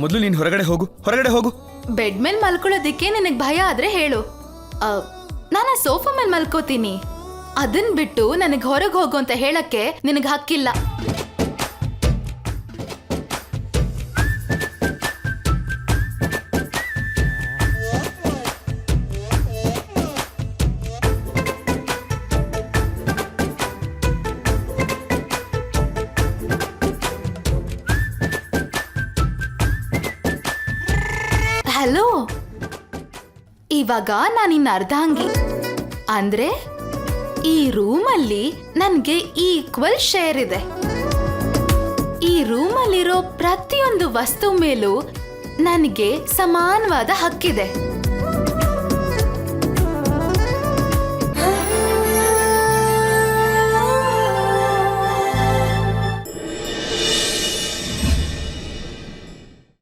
ಮೊದಲು ನೀನು ಹೊರಗಡೆ ಹೋಗು ಹೊರಗಡೆ ಹೋಗು. ಬೆಡ್ ಮೇಲೆ ಮಲ್ಕೊಳ್ಳೋದಕ್ಕೆ ನಿನಗೆ ಭಯ ಆದ್ರೆ ಹೇಳು. ನಾನು ಸೋಫಾ ಮೇಲೆ ಮಲ್ಕೋತೀನಿ. ಅದನ್ ಬಿಟ್ಟು ನನಗೆ ಹೊರಗೆ ಹೋಗು ಅಂತ ಹೇಳಕ್ಕೆ ನಿನಗೆ ಹಕ್ಕಿಲ್ಲ. ಹಲೋ. ಇವಾಗ ನಾನಿನ್ನ ಅರ್ಧಾಂಗಿ. ಅಂದ್ರೆ ಈ ರೂಮಲ್ಲಿ ನನ್ಗೆ ಈಕ್ವಲ್ ಶೇರ್ ಇದೆ. ಈ ರೂಮಲ್ಲಿರೋ ಪ್ರತಿಯೊಂದು ವಸ್ತು ಮೇಲೂ ನನಗೆ ಸಮಾನವಾದ ಹಕ್ಕಿದೆ.